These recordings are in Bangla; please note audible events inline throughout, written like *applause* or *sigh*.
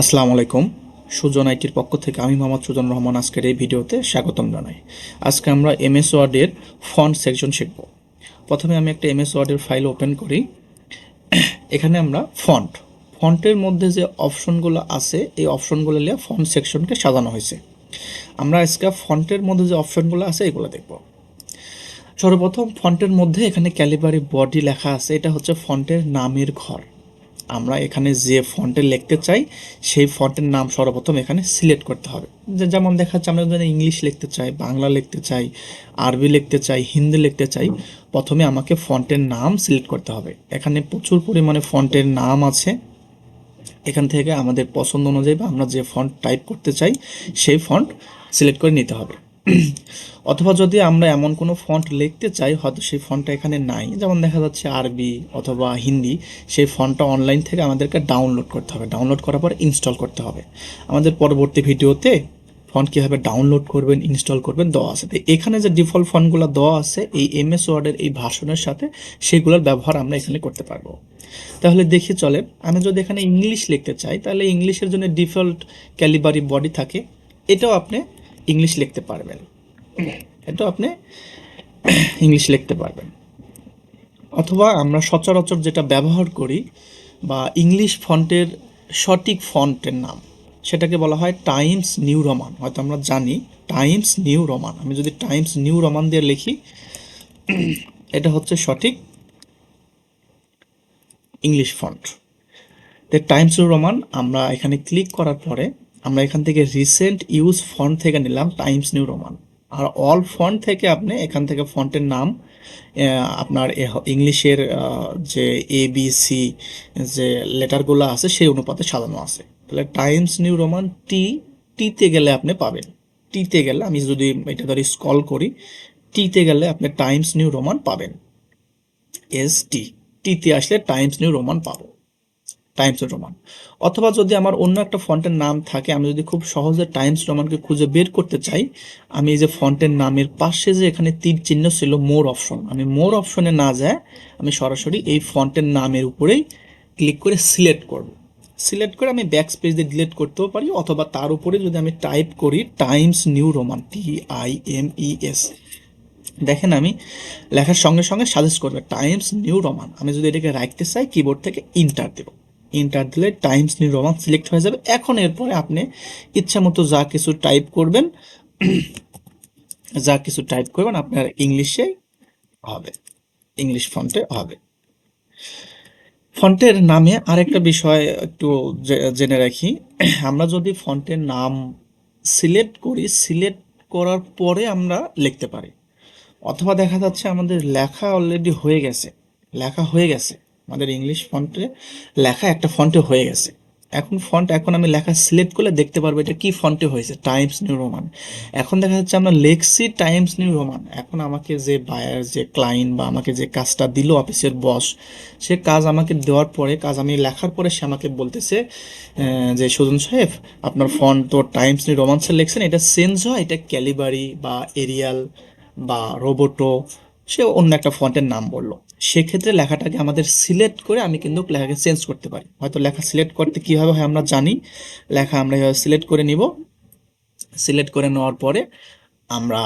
আসসালামু আলাইকুম। সুজন আইটির পক্ষ থেকে আমি মোহাম্মদ সুজন রহমান আজকের এই ভিডিওতে স্বাগতম জানাই। আজকে আমরা এমএস ওয়ার্ডের ফন্ট সেকশন শিখব। প্রথমে আমি একটা এমএস ওয়ার্ডের ফাইল ওপেন করি। এখানে আমরা ফন্ট ফন্টের মধ্যে যে অপশনগুলো আছে, এই অপশনগুলো নিয়ে ফন্ট সেকশনকে সাজানো হয়েছে। আমরা আজকে ফন্টের মধ্যে যে অপশনগুলো আছে, এগুলো দেখব। সর্বপ্রথম ফন্টের মধ্যে এখানে ক্যালিবারি বডি লেখা আছে, এটা হচ্ছে ফন্টের নামের ঘর। আমরা এখানে যে ফন্টে লিখতে চাই, সেই ফন্টের নাম সর্বপ্রথম এখানে সিলেক্ট করতে হবে। যেমন দেখা যাচ্ছে আমরা যদি ইংলিশ লিখতে চাই, বাংলা লিখতে চাই, আরবি লিখতে চাই, হিন্দি লিখতে চাই, প্রথমে আমাকে ফন্টের নাম সিলেক্ট করতে হবে। এখানে প্রচুর পরিমাণে ফন্টের নাম আছে। এখান থেকে আমাদের পছন্দ অনুযায়ী বা আমরা যে ফন্ট টাইপ করতে চাই, সেই ফন্ট সিলেক্ট করে নিতে হবে। *clears throat* অথবা যদি আমরা এমন কোনো ফন্ট লিখতে চাই, হয়তো সেই ফন্টটা এখানে নাই। যেমন দেখা যাচ্ছে আরবি অথবা হিন্দি, সেই ফন্টটা অনলাইন থেকে আমাদেরকে ডাউনলোড করতে হবে। ডাউনলোড করার পর ইনস্টল করতে হবে। আমাদের পরবর্তী ভিডিওতে ফন্ট কীভাবে ডাউনলোড করবেন ইনস্টল করবেন দেওয়া আছে। তো এখানে যে ডিফল্ট ফন্টগুলো দেওয়া আছে, এই এমএস ওয়ার্ডের এই ভাষণের সাথে সেগুলোর ব্যবহার আমরা এখানে করতে পারব। তাহলে দেখি চলে, আমি যদি এখানে ইংলিশ লিখতে চাই, তাহলে ইংলিশের জন্য ডিফল্ট ক্যালিবারি বডি থাকে। এটাও আপনি ইংলিশ লিখতে পারবেন। এটাও আপনি ইংলিশ লিখতে পারবেন। অথবা আমরা সচরাচর যেটা ব্যবহার করি বা ইংলিশ ফন্টের সঠিক ফন্টের নাম সেটাকে বলা হয় টাইমস নিউ রোমান। হয়তো আমরা জানি টাইমস নিউ রোমান। আমি যদি টাইমস নিউ রোমান দিয়ে লিখি এটা হচ্ছে সঠিক ইংলিশ ফন্ট। তো টাইমস নিউ রোমান আমরা এখানে ক্লিক করার পরে আমরা এখান থেকে রিসেন্ট ইউজ ফন্ট থেকে নিলাম টাইমস নিউ রোমান আর অল ফন্ট থেকে আপনি এখান থেকে ফন্টের নাম আপনার ইংলিশের যে এ বি সি যে লেটারগুলো আছে সেই অনুপাতে সাজানো আছে। তাহলে টাইমস নিউ রোমান টি টিতে গেলে আপনি পাবেন। টিতে গেলে আমি যদি এটা ধরি স্কল করি টিতে গেলে আপনি টাইমস নিউ রোমান পাবেন। এস টি টিতে আসলে টাইমস নিউ রোমান পাবো। টাইমস রোমান অথবা যদি আমার অন্য একটা ফন্টের নাম থাকে, আমি যদি খুব সহজে টাইমস রোমানকে খুঁজে বের করতে চাই, আমি এই যে ফন্টের নামের পাশে যে এখানে তীর চিহ্ন ছিল মোর অপশন আমি মোর অপশনে না যায়, আমি সরাসরি এই ফন্টের নামের উপরেই ক্লিক করে সিলেক্ট করব। সিলেক্ট করে আমি ব্যাক স্পেস দিয়ে ডিলিট করতেও পারি, অথবা তার উপরে যদি আমি টাইপ করি Times New Roman T I M E S দেখেন আমি লেখার সঙ্গে সঙ্গে সাজেস্ট করবে টাইমস নিউ রোমান আমি যদি এটাকে রাখতে চাই কিবোর্ড থেকে ইন্টার দেব। ইন্টার দিলে টাইমস নিউ রোমান সিলেক্ট হয়ে যাবে। এখন এরপরে আপনি ইচ্ছা মতো যা কিছু টাইপ করবেন, যা কিছু টাইপ করবেন আপনার ইংলিশে হবে ইংলিশ ফন্টে হবে। ফন্টের নামে আরেকটা বিষয় একটু জেনে রাখি। আমরা যদি ফন্টের নাম সিলেক্ট করি সিলেক্ট করার পরে আমরা লিখতে পারি। অথবা দেখা যাচ্ছে আমাদের লেখা অলরেডি হয়ে গেছে, লেখা হয়ে গেছে। আমাদের ইংলিশ ফন্টে লেখা একটা ফন্টে হয়ে গেছে। এখন ফন্ট এখন আমি লেখা সিলেক্ট করলে দেখতে পারব এটা কি ফন্টে হয়েছে টাইমস নিউ রোমান এখন দেখা যাচ্ছে আমরা লেখছি টাইমস নিউ রোমান এখন আমাকে যে বায়ার যে ক্লায়েন্ট বা আমাকে যে কাজটা দিল অফিসের বস সে কাজ আমাকে দেওয়ার পরে, কাজ আমি লেখার পরে সে আমাকে বলতেছে যে সুজন সাহেব, আপনার ফন্ট তো টাইমস নিউ রোমান্সের লেখছেন, এটা চেঞ্জ হয়, এটা ক্যালিবারি বা এরিয়াল বা রোবোটো সে অন্য একটা ফন্টের নাম বলল। সেক্ষেত্রে লেখাটাকে আমাদের সিলেক্ট করে আমি কিন্তু লেখাকে চেঞ্জ করতে পারি। হয়তো লেখা সিলেক্ট করতে কীভাবে হয় আমরা জানি। লেখা আমরা এভাবে সিলেক্ট করে নিব। সিলেক্ট করে নেওয়ার পরে আমরা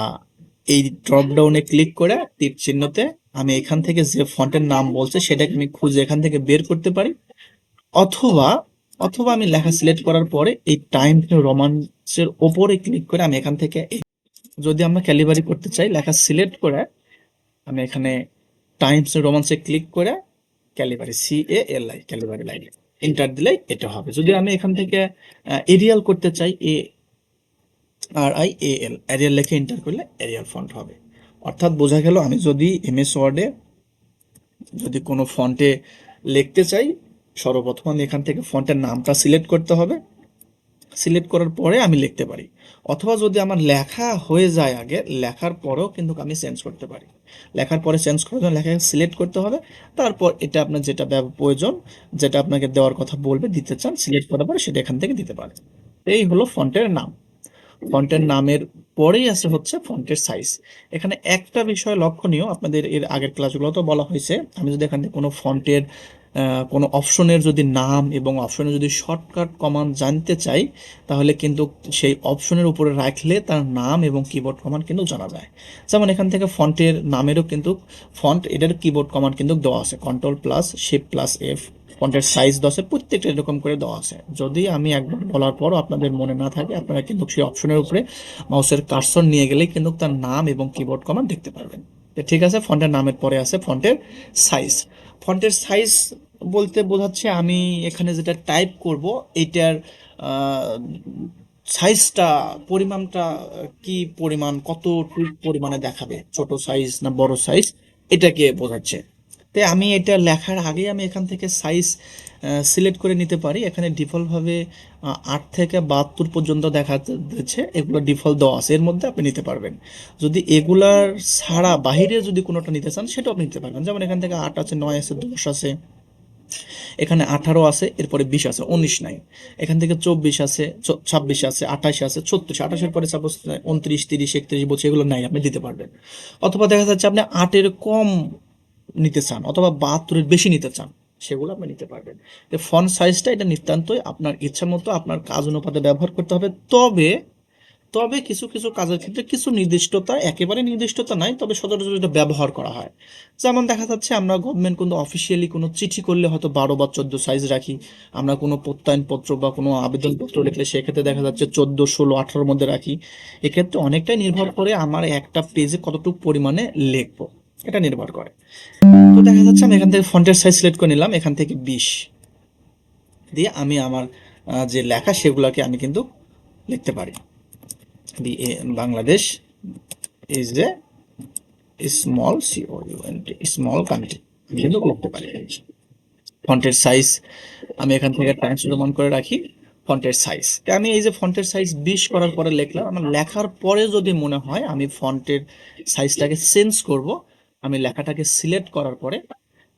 এই ড্রপডাউনে ক্লিক করে তীর চিহ্নতে আমি এখান থেকে যে ফন্টের নাম বলছে সেটাকে আমি খুঁজে এখান থেকে বের করতে পারি। অথবা অথবা আমি লেখা সিলেক্ট করার পরে এই টাইম রোমান্সের ওপরে ক্লিক করে আমি এখান থেকে যদি আমরা ক্যালিবারি করতে চাই, লেখা সিলেক্ট করে আমি এখানে টাইমস রোমান্সে ক্লিক করে Calibri C A L I Calibri line enter দিলেই এটা হবে। যদি আমি এখান থেকে এরিয়াল করতে চাই A R I A L Arial লেখে এন্টার করলে এরিয়াল ফন্ট হবে। অর্থাৎ বোঝা গেল আমি যদি এমএস ওয়ার্ডে যদি কোনো ফন্টে লিখতে চাই, সর্বপ্রথম আমি এখান থেকে ফন্টের নামটা সিলেক্ট করতে হবে। সিলেক্ট করার পরে আমি লিখতে পারি। অথবা যদি আমার লেখা হয়ে যায় আগে, লেখার পরেও কিন্তু আমি চেঞ্জ করতে পারি। লেখার পরে চেঞ্জ করার জন্য লেখাকে সিলেক্ট করতে হবে। তারপর এটা আপনার যেটা প্রয়োজন, যেটা আপনাকে দেওয়ার কথা বলবে, দিতে চান সিলেক্ট করার পরে সেটা এখান থেকে দিতে পারে এই হলো ফন্টের নাম। ফন্টের নামের পরেই আছে হচ্ছে ফন্টের সাইজ এখানে একটা বিষয় লক্ষণীয়, আপনাদের এর আগের ক্লাসগুলো তো বলা হয়েছে। আমি যদি এখান থেকে কোনো ফন্টের কোনো অপশনের যদি নাম এবং অপশনের যদি শর্টকাট কমান্ড জানতে চাই, তাহলে কিন্তু সেই অপশনের উপরে রাখলে তার নাম এবং কিবোর্ড কমান্ড কিন্তু জানা যায়। যেমন এখান থেকে ফন্টের নামেরও কিন্তু ফন্ট এটার কিবোর্ড কমান্ড কিন্তু দেওয়া আছে। Control plus shift plus F ফন্টের সাইজ দশে প্রত্যেকটা এরকম করে দেওয়া আছে। যদি আমি একবার বলার পরও আপনাদের মনে না থাকে, আপনারা কিন্তু সেই অপশনের উপরে মাউসের কার্সর নিয়ে গেলেই কিন্তু তার নাম এবং কিবোর্ড কমান্ড দেখতে পারবেন। ঠিক আছে ফন্টের নামের পরে আছে ফন্টের সাইজ ফন্টের সাইজ বলতে বোঝাচ্ছে আমি এখানে যেটা টাইপ করব, এটার সাইজটা, পরিমাণটা কি পরিমাণ, কত পরিমাণে দেখাবে, ছোট সাইজ না বড় সাইজ এটাকে বোঝাচ্ছে। তাই আমি এটা লেখার আগে আমি এখান থেকে সাইজ সিলেক্ট করে নিতে পারি। এখানে ডিফল্টভাবে আট থেকে বাহাত্তর পর্যন্ত দেখা যাচ্ছে, এগুলো ডিফল্ট দেওয়া আছে। এর মধ্যে আপনি নিতে পারবেন। যদি এগুলার ছাড়া বাহিরে যদি কোনোটা নিতে চান, সেটাও আপনি নিতে পারবেন। যেমন এখান থেকে আট আছে, নয় আছে, দশ আছে, এখানে আঠারো আছে, এরপরে বিশ আছে, উনিশ নাই। এখান থেকে চব্বিশ আছে ছাব্বিশ আছে, আঠাশ আছে, ছত্রিশ। আঠাশের পরে সাপোজ উনত্রিশ, তিরিশ, একত্রিশ বছর এগুলো নাই, আপনি দিতে পারবেন। অথবা দেখা যাচ্ছে আপনি আটের কম নিতে চান অথবা বাহাত্তরের বেশি নিতে চান, সেগুলো আপনি নিতে পারবেন। তো ফন্ট সাইজটা এটা নিতান্তই আপনার ইচ্ছা মতো আপনার কাজ অনুপাতে ব্যবহার করতে হবে। তবে তবে কিছু কিছু কাজের ক্ষেত্রে কিছু নির্দিষ্টতা, একেবারে নির্দিষ্টতা নাই, তবে সচরাচর এটা ব্যবহার করা হয়। যেমন দেখা যাচ্ছে আমরা গভর্নমেন্ট কোনো অফিসিয়ালি কোনো চিঠি করলে হয়তো বারো বা চোদ্দ সাইজ রাখি। আমরা কোনো প্রত্যয়নপত্র বা কোনো আবেদনপত্র লিখলে সেক্ষেত্রে দেখা যাচ্ছে চোদ্দ, ষোলো, আঠারোর মধ্যে রাখি। এক্ষেত্রে অনেকটাই নির্ভর করে আমার একটা পেজে কতটুকু পরিমাণে লিখব। এটা নির্ভর করে। তো দেখা যাচ্ছে আমি এখান থেকে ফন্টের সাইজ সিলেক্ট করে নিলাম, এখান থেকে বিশ। দিয়ে আমি আমার যে লেখা সেগুলোকে আমি কিন্তু লিখতে পারি। Bangladesh is a small so small country কিন্তু লিখতে পারি। ফন্টের সাইজ আমি এখান থেকে টাইমস রোমান করে রাখি, ফন্টের সাইজ আমি এই যে ফন্টের সাইজ বিশ করার পরে লিখলাম, আমার লেখার পরে যদি মনে হয় আমি ফন্টের সাইজটাকে চেঞ্জ করব আমি লেখাটাকে সিলেক্ট করার পরে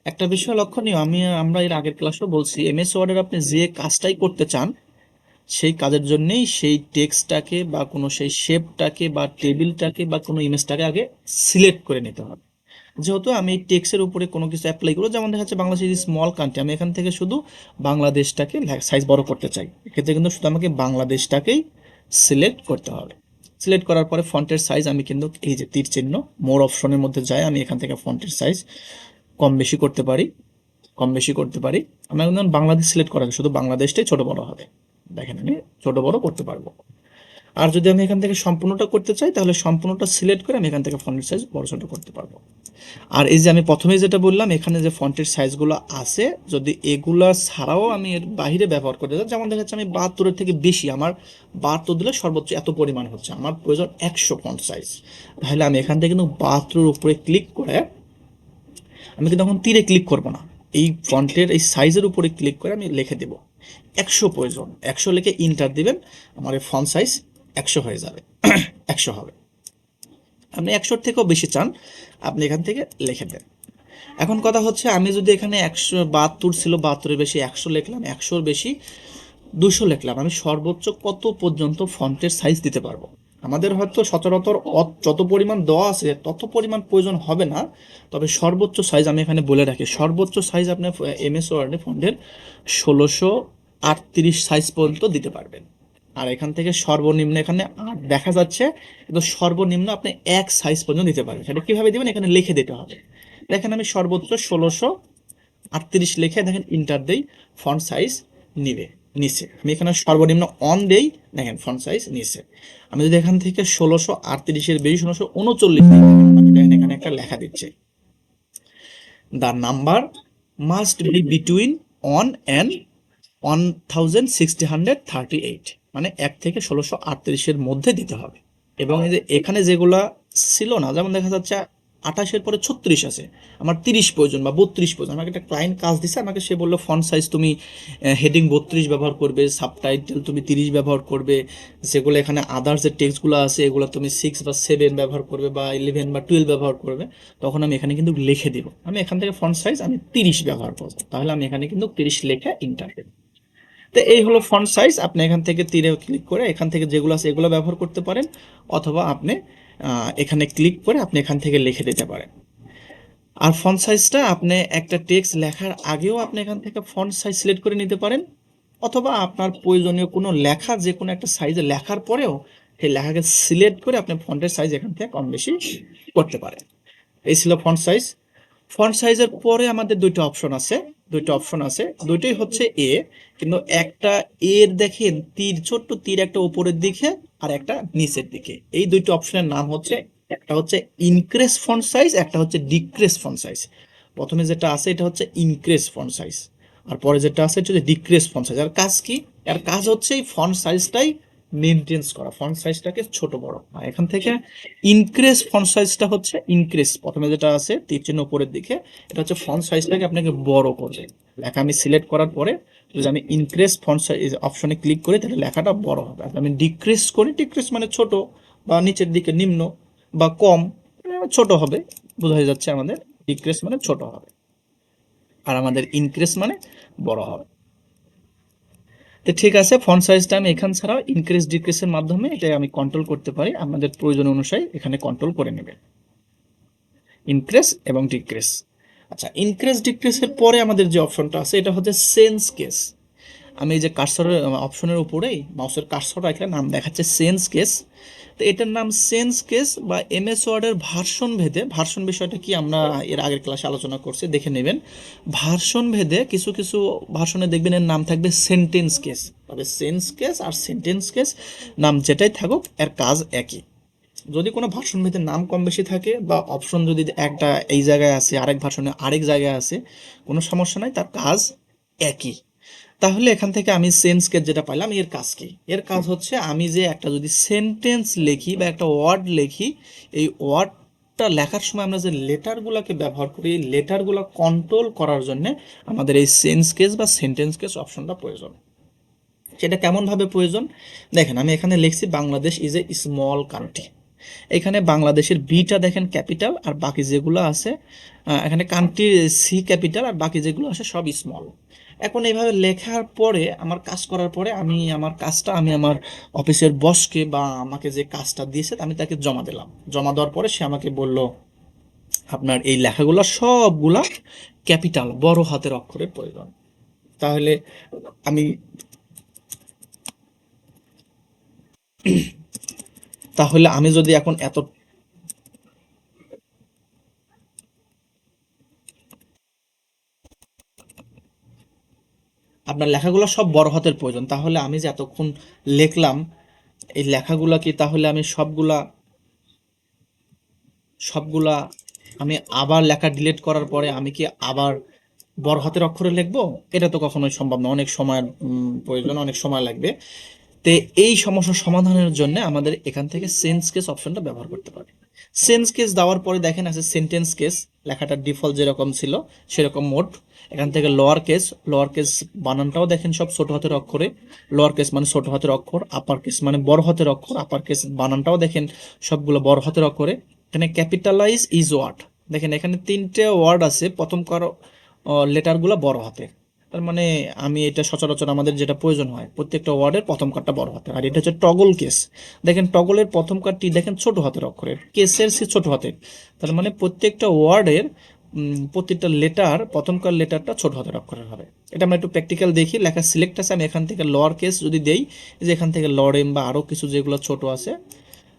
একটা বিষয় লক্ষণীয়, আমি, আমরা এর আগের ক্লাসও বলছি এমএস ওয়ার্ডের আপনি যে কাজটাই করতে চান, সেই কাজের জন্যেই সেই টেক্সটটাকে বা কোনো সেই শেপটাকে বা টেবিলটাকে বা কোনো ইমেজটাকে আগে সিলেক্ট করে নিতে হবে। যেহেতু আমি এই টেক্সের উপরে কোনো কিছু অ্যাপ্লাই করব, যেমন দেখা যাচ্ছে বাংলাদেশ স্মল কান্ট্রি আমি এখান থেকে শুধু বাংলাদেশটাকে সাইজ বড় করতে চাই। এক্ষেত্রে কিন্তু শুধু আমাকে বাংলাদেশটাকেই সিলেক্ট করতে হবে। সিলেক্ট করার পরে ফন্টের সাইজ আমি কিন্তু এই যে তীর চিহ্ন মোর অপশনের মধ্যে যাই আমি এখান থেকে ফন্টের সাইজ কম বেশি করতে পারি, কম বেশি করতে পারি। আমরা কিন্তু বাংলাদেশ সিলেক্ট করা শুধু বাংলাদেশটাই ছোট বড় হবে। দেখেন আমি ছোট বড় করতে পারব। আর যদি আমি এখান থেকে সম্পূর্ণটা করতে চাই, তাহলে সম্পূর্ণটা সিলেক্ট করে আমি এখান থেকে ফন্টের সাইজ বড় ছোট করতে পারব। আর এই যে আমি প্রথমেই যেটা বললাম, এখানে যে ফন্টের সাইজগুলো আছে, যদি এগুলা ছাড়াও আমি এর বাইরে ব্যবহার করতে চাই যেমন দেখা যাচ্ছে আমি বাহাত্তরের থেকে বেশি, আমার বাহাত্তর দিলে সর্বোচ্চ এত পরিমাণ হচ্ছে, আমার প্রয়োজন একশো ফন্ট সাইজ তাহলে আমি এখান থেকে কিন্তু বাহাত্তরের উপরে ক্লিক করে আমি কিন্তু এখন তীরে ক্লিক করব না। এই ফন্টের এই সাইজের উপরে ক্লিক করে আমি লিখে দেব। একশো প্রয়োজন, একশো লিখে ইন্টার দিবেন, আমার এই ফন্ট সাইজ একশো হয়ে যাবে। *clears throat* একশো হবে। আপনি একশোর থেকেও বেশি চান, আপনি এখান থেকে লিখে দেন। এখন কথা হচ্ছে, আমি যদি এখানে একশো বাহাত্তর ছিল, বাহাত্তরের বেশি একশো লিখলাম, একশোর বেশি দুশো লিখলাম, আমি সর্বোচ্চ কত পর্যন্ত ফন্টের সাইজ দিতে পারব? আমাদের হয়তো সচরাচর যত পরিমাণ দেওয়া আছে, তত পরিমাণ প্রয়োজন হবে না, তবে সর্বোচ্চ সাইজ আমি এখানে বলে রাখি, সর্বোচ্চ সাইজ আপনি এম এস ওয়ার্ডে ফন্টের ষোলোশো আটত্রিশ সাইজ পর্যন্ত দিতে পারবেন। আর এখান থেকে সর্বনিম্ন এখানে আট দেখা যাচ্ছে। কিন্তু সর্বনিম্ন আপনি এক সাইজ পর্যন্ত দিতে পারবেন। সেটা কীভাবে দিবেন? এখানে লিখে দিতে হবে। দেখেন আমি সর্বোচ্চ ষোলোশো আটত্রিশ লিখে দেখেন ইন্টার দেই ফন্ট সাইজ নিবে, নিচে। আমি এখানে সর্বনিম্ন অন দেই, দেখেন ফন্ট সাইজ নিচে। আমি যদি এখান থেকে ষোলোশো আটত্রিশের বেশি, ষোলোশো উনচল্লিশ দেখেন এখানে একটা লেখা দিচ্ছে। The number must be between one and one thousand sixty hundred thirty eight মানে এক থেকে ষোলোশো আটত্রিশের মধ্যে দিতে হবে। এবং এই যে এখানে যেগুলা ছিল না, যেমন দেখা যাচ্ছে আঠাশের পরে ছত্রিশ আছে, আমার তিরিশ প্রয়োজন বা বত্রিশ প্রয়োজন, আমাকে একটা ক্লায়েন্ট কাজ দিছে, আমাকে সে বলল ফন্ট সাইজ তুমি হেডিং বত্রিশ ব্যবহার করবে সাবটাইটেল তুমি তিরিশ ব্যবহার করবে, যেগুলো এখানে আদার্স যে টেক্সটগুলো আছে, এগুলো তুমি সিক্স বা সেভেন ব্যবহার করবে বা ইলেভেন বা টুয়েলভ ব্যবহার করবে, তখন আমি এখানে কিন্তু লিখে দিব। আমি এখান থেকে ফন্ট সাইজ আমি তিরিশ ব্যবহার করব, তাহলে আমি এখানে কিন্তু তিরিশ লেখে ইন্টার দেব তো এই হলো ফন্ট সাইজ আপনি এখান থেকে তীরে ক্লিক করে এখান থেকে যেগুলো আছে এগুলো ব্যবহার করতে পারেন। অথবা আপনি এখানে ক্লিক করে আপনি এখান থেকে লিখে দিতে পারেন। আর ফন্ট সাইজটা আপনি একটা টেক্সট লেখার আগেও আপনি এখান থেকে ফন্ট সাইজ সিলেক্ট করে নিতে পারেন। অথবা আপনার প্রয়োজনীয় কোনো লেখা, যে কোনো একটা সাইজে লেখার পরেও সেই লেখাকে সিলেক্ট করে আপনি ফন্টের সাইজ এখান থেকে কম বেশি করতে পারেন। এই ছিল ফন্ট সাইজ ফন্ট সাইজের পরে আমাদের দুইটা অপশন আছে, দুইটা অপশন আছে। দুইটাই হচ্ছে এ কিন্তু একটা এর দেখেন তীর, ছোট্ট তীর একটা উপরের দিকে আর একটা নিচের দিকে। এই দুইটা অপশনের নাম হচ্ছে, একটা হচ্ছে ইনক্রেস ফন্ট সাইজ একটা হচ্ছে ডিক্রেস ফন্ট সাইজ প্রথমে যেটা আছে, এটা হচ্ছে ইনক্রেস ফন্ট সাইজ আর পরে যেটা আছে, এটা হচ্ছে ডিক্রেস ফন্ট সাইজ আর কাজ কি? এর কাজ হচ্ছে এই ফন্ট সাইজটাই মেনটেন্স করা। ফন্ট সাইজটাকে ছোট বড়। এখান থেকে ইনক্রেস ফন্ট সাইজটা হচ্ছে ইনক্রেস প্রথমে যেটা আছে, তীর চিহ্ন উপরের দিকে, এটা হচ্ছে ফন্ট সাইজটাকে আপনাকে বড় করবে। লেখা আমি সিলেক্ট করার পরে যদি আমি ইনক্রেস ফন্ট সাইজ অপশনে ক্লিক করি, তাহলে লেখাটা বড় হবে। আমি ডিক্রেস করি ডিক্রেস মানে ছোট বা নিচের দিকে নিম্ন বা কম মানে ছোট হবে। বোঝা যাচ্ছে আমাদের ডিক্রেস মানে ছোট হবে। আর আমাদের ইনক্রেস মানে বড় হবে। তো ঠিক আছে ফন্ট সাইজটা আমি এখান ছাড়াও ইনক্রিজ ডিক্রিসের মাধ্যমে এটা আমি কন্ট্রোল করতে পারি। আপনাদের প্রয়োজন অনুসারে এখানে কন্ট্রোল করে নেবেন ইনক্রিজ এবং ডিক্রিস আচ্ছা ইনক্রিজ ডিক্রিসের পরে আমাদের যে অপশনটা আছে, এটা হচ্ছে সেন্স কেস আমি এই যে কার্সরের অপশনের উপরেই মাউসের কার্সর রাখলে নাম দেখাচ্ছে সেন্স কেস তো এটার নাম সেন্স কেস বা এমএস ওয়ার্ডের ভার্সন ভেদে, ভার্সন বিষয়টা কি আমরা এর আগের ক্লাসে আলোচনা করছি, দেখে নেবেন। ভার্সন ভেদে কিছু কিছু ভার্সনে দেখবেন এর নাম থাকবে সেন্টেন্স কেস তবে সেন্স কেস আর সেন্টেন্স কেস নাম যেটাই থাকুক, এর কাজ একই। যদি কোনো ভার্সন ভেদে নাম কম বেশি থাকে বা অপশন যদি একটা এই জায়গায় আছে আরেক ভার্সনে আরেক জায়গায় আছে কোনো সমস্যা নাই, তার কাজ একই। তাহলে এখান থেকে আমি সেন্স কেস যেটা পাইলাম, এর কাজ কি? এর কাজ হচ্ছে আমি যে একটা যদি সেন্টেন্স লিখি বা একটা ওয়ার্ড লিখি, এই ওয়ার্ডটা লেখার সময় আমরা যে লেটারগুলোকে ব্যবহার করি, এই লেটারগুলো কন্ট্রোল করার জন্য আমাদের এই সেন্স কেস বা সেন্টেন্স কেস অপশনটা প্রয়োজন। সেটা কেমনভাবে প্রয়োজন? দেখেন, আমি এখানে লিখছি Bangladesh is a small country এখানে বাংলাদেশের বিটা দেখেন ক্যাপিটাল আর বাকি যেগুলো আছে এখানে কান্ট্রির সি ক্যাপিটাল আর বাকি যেগুলো আছে সব স্মল এখন এইভাবে লেখার পরে, আমার কাজ করার পরে আমি আমার কাজটা, আমি আমার অফিসের বসকে বা আমাকে যে কাজটা দিয়েছে, আমি তাকে জমা দিলাম। জমা দেওয়ার পরে সে আমাকে বলল, আপনার এই লেখাগুলো সবগুলা ক্যাপিটাল, বড় হাতের অক্ষরের প্রয়োজন। তাহলে আমি তাহলে আমি যদি এখন এত আপনার লেখাগুলো সব বড় হাতের প্রয়োজন। তাহলে আমি যে এতক্ষণ লিখলাম, এই লেখাগুলো কি তাহলে আমি সবগুলা সবগুলা আমি আবার লেখা ডিলিট করার পরে আমি কি আবার বড় হাতের অক্ষরে লিখব? এটা তো কখনোই সম্ভব না। অনেক সময়ের প্রয়োজন, অনেক সময় লাগবে। তে এই সমস্যার সমাধানের জন্য আমাদের এখান থেকে সেন্স কেস অপশনটা ব্যবহার করতে পারি। সেন্স কেস দেওয়ার পরে দেখেন আছে সেন্টেন্স কেস লেখাটার ডিফল্ট যেরকম ছিল, সেরকম মোট। এখান থেকে লোয়ার কেস লোয়ার কেস বানানটাও দেখেন সব ছোট হাতের অক্ষরে। লোয়ার কেস মানে ছোট হাতের অক্ষর আপার কেস মানে বড় হাতের অক্ষর আপার কেস বানানটাও দেখেন সবগুলো বড় হাতের অক্ষরে। এখানে ক্যাপিটালাইজ ইজ ওয়ার্ড দেখেন এখানে তিনটে ওয়ার্ড আছে, প্রথম কারও লেটারগুলো বড় হাতের। তার মানে আমি এটা সচরাচর আমাদের যেটা প্রয়োজন হয়, প্রত্যেকটা ওয়ার্ডের প্রথম কার্ডটা বড় হাতের আর এটা হচ্ছে টগল কেস। দেখেন টগলের প্রথম কার্ডটি দেখেন ছোট হাতের অক্ষরের, কেসের সে ছোট হাতের। তার মানে প্রত্যেকটা ওয়ার্ডের প্রত্যেকটা লেটার প্রথমকার লেটারটা ছোট হাতের অক্ষরের হবে। এটা আমরা একটু প্র্যাকটিক্যাল দেখি, লেখা সিলেক্ট আছে, আমি এখান থেকে লোয়ার কেস যদি দেই যে এখান থেকে লরেম বা আরও কিছু যেগুলো ছোট আছে,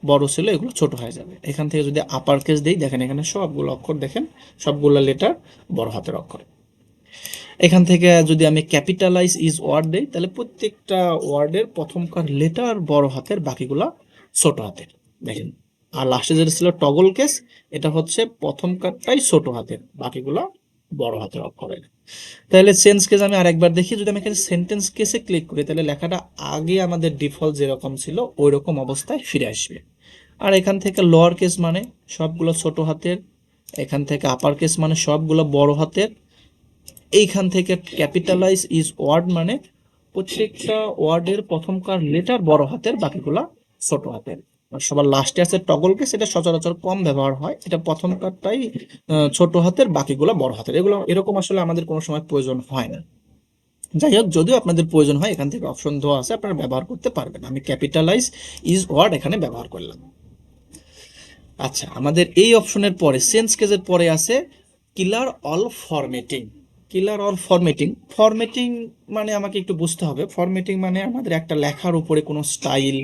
বড় ছিল, এগুলো ছোট হয়ে যাবে। এখান থেকে যদি আপার কেস দেই, দেখেন এখানে সবগুলো অক্ষর দেখেন, সবগুলো লেটার বড় হাতের অক্ষর। এখান থেকে যদি আমি ক্যাপিটালাইজ ইজ ওয়ার্ড দেই, তাহলে প্রত্যেকটা ওয়ার্ডের প্রথমকার লেটার বড় হাতের, বাকিগুলা ছোট হাতের। দেখেন, আর লাস্টে যেটা ছিল টগল কেস এটা হচ্ছে প্রথমকারটাই ছোট হাতের, বাকিগুলা বড় হাতের অক্ষরের তাহলে সেন্স কেস আমি আরেকবার দেখি, যদি আমি এখানে সেন্টেন্স কেসে ক্লিক করি, তাহলে লেখাটা আগে আমাদের ডিফল্ট যেরকম ছিল ওই রকম অবস্থায় ফিরে আসবে। আর এখান থেকে লোয়ার কেস মানে সবগুলো ছোট হাতের, এখান থেকে আপার কেস মানে সবগুলো বড় হাতের এইখান থেকে ক্যাপিটালাইজ ইজ ওয়ার্ড মানে প্রত্যেকটা ওয়ার্ডের প্রথমকার লেটার বড় হাতের, বাকিগুলা ছোট হাতের। আর সবার লাস্টে আছে টগল কেস এটা সচরাচর কম ব্যবহার হয়। এটা প্রথমকারটাই ছোট হাতের, বাকিগুলো বড় হাতের। এগুলো, এরকম আসলে আমাদের কোনো সময় প্রয়োজন হয় না। যাই হোক, যদিও আপনাদের প্রয়োজন হয়, এখান থেকে অপশন দেওয়া আছে, আপনারা ব্যবহার করতে পারবেন। আমি ক্যাপিটালাইজ ইজ ওয়ার্ড এখানে ব্যবহার করলাম। আচ্ছা আমাদের এই অপশনের পরে সেন্স কেজের পরে আছে clear all formatting clear all formatting formatting মানে আমাকে একটু বুঝতে হবে। ফরম্যাটিং মানে আমাদের একটা লেখার উপরে কোনো স্টাইল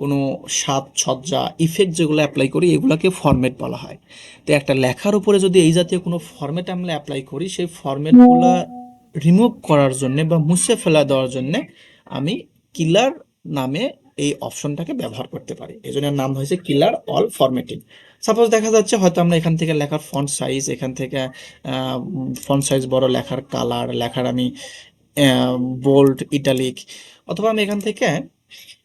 কোনো সাজ সজ্জা ইফেক্ট যেগুলো অ্যাপ্লাই করি, এগুলোকে ফরম্যাট বলা হয়। তো একটা লেখার উপরে যদি এই জাতীয় কোনো ফরম্যাট আমরা অ্যাপ্লাই করি, সেই ফরম্যাটগুলো রিমুভ করার জন্য বা মুছে ফেলা দেওয়ার জন্যে আমি কিলার নামে এই অপশনটাকে ব্যবহার করতে পারি। এই জন্য নাম হয়েছে কিলার অল ফরম্যাটিং সাপোজ দেখা যাচ্ছে হয়তো আমরা এখান থেকে লেখার ফন্ট সাইজ এখান থেকে ফন্ট সাইজ বড় লেখার কালার লেখার আমি বোল্ড ইটালিক অথবা আমি এখান থেকে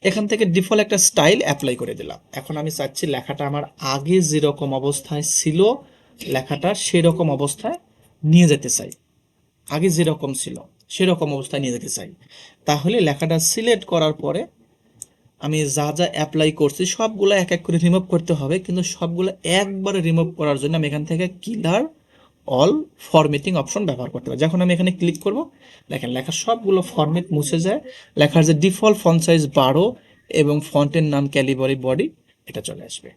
এখান থেকে ডিফল্ট একটা স্টাইল অ্যাপ্লাই করে দিলাম। এখন আমি চাচ্ছি লেখাটা আমার আগে যেরকম অবস্থায় ছিল, লেখাটা সেরকম অবস্থায় নিয়ে যেতে চাই। আগে যেরকম ছিল, সেরকম অবস্থায় নিয়ে যেতে চাই। তাহলে লেখাটা সিলেক্ট করার পরে আমি যা যা অ্যাপ্লাই করছি, সবগুলো এক এক করে রিমুভ করতে হবে। কিন্তু সবগুলো একবারে রিমুভ করার জন্য আমি এখান থেকে কিলার অল ফরম্যাটিং অপশন ব্যবহার করতে পারি। যখন আমি এখানে ক্লিক করব, দেখেন লেখার সবগুলো ফরম্যাট মুছে যায়। লেখার যে ডিফল্ট ফন্ট সাইজ বারো এবং ফন্টের নাম ক্যালিবারি বডি এটা চলে আসবে।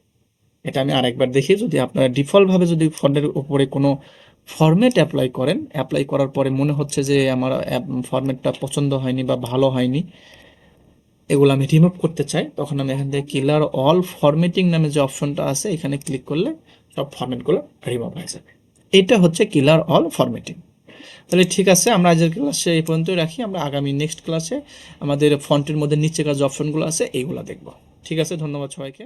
এটা আমি আরেকবার দেখি, যদি আপনারা ডিফল্টভাবে যদি ফন্টের উপরে কোনো ফরম্যাট অ্যাপ্লাই করেন অ্যাপ্লাই করার পরে মনে হচ্ছে যে আমার ফরম্যাটটা পছন্দ হয়নি বা ভালো হয়নি এগুলো আমি রিমুভ করতে চাই, তখন আমি এখান থেকে কিলার অল ফরম্যাটিং নামে যে অপশনটা আছে, এখানে ক্লিক করলে সব ফরম্যাটগুলো রিমুভ হয়ে যাবে। এটা হচ্ছে কিলার অল ফরম্যাটিং তাহলে ঠিক আছে, আমরা আজকের ক্লাসে এই পর্যন্তই রাখি, আমরা আগামী নেক্সট ক্লাসে আমাদের ফন্টের মধ্যে নিচেকার যে অপশনগুলো আছে, এইগুলো দেখব। ঠিক আছে, ধন্যবাদ সবাইকে।